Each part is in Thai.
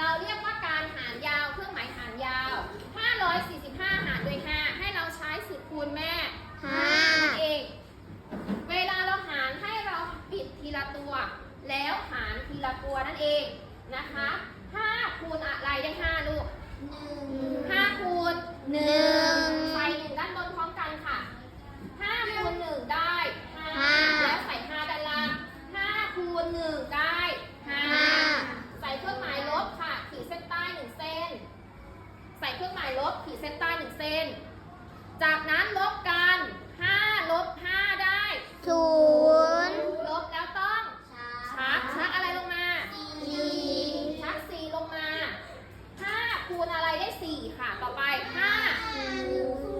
เราเรียกว่าการหารยาว เครื่องหมายหารยาว 545 หารด้วย5 ให้เราใช้สูตรคูณแม่หารเอง เวลาเราหารให้เราปิดทีละตัว แล้วหารทีละตัวนั่นเองนะคะ 5 คูณอะไรได้ 5 ลูก1 5คูณ 1 เครื่องหมายลบขีดเส้นใต้1เส้น จากนั้นลบกัน5ลบ5ได้ศูนย์ลบแล้วต้องชักชักอะไรลงมาสี่ชัก4ลงมา5คูณอะไรได้4ค่ะ ต่อไป5ไ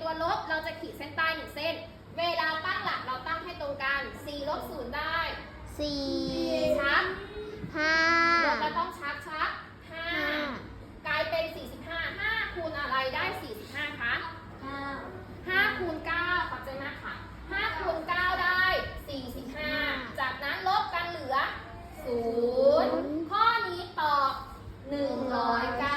ตัวลบเราจะขีดเส้นใต้หนึ่งเส้น เวลาตั้งหลักเราตั้งให้ตรงกัน4ลบ0ได้สี่ชักห้าลบแล้วต้องชักชักห้ากลายเป็น 45 5คูณอะไรได้ 45คะ5คูณ9ขอบใจมากค่ะ5คูณ9ได้ 45 จากนั้นลบกันเหลือ0ข้อนี้ตอบ109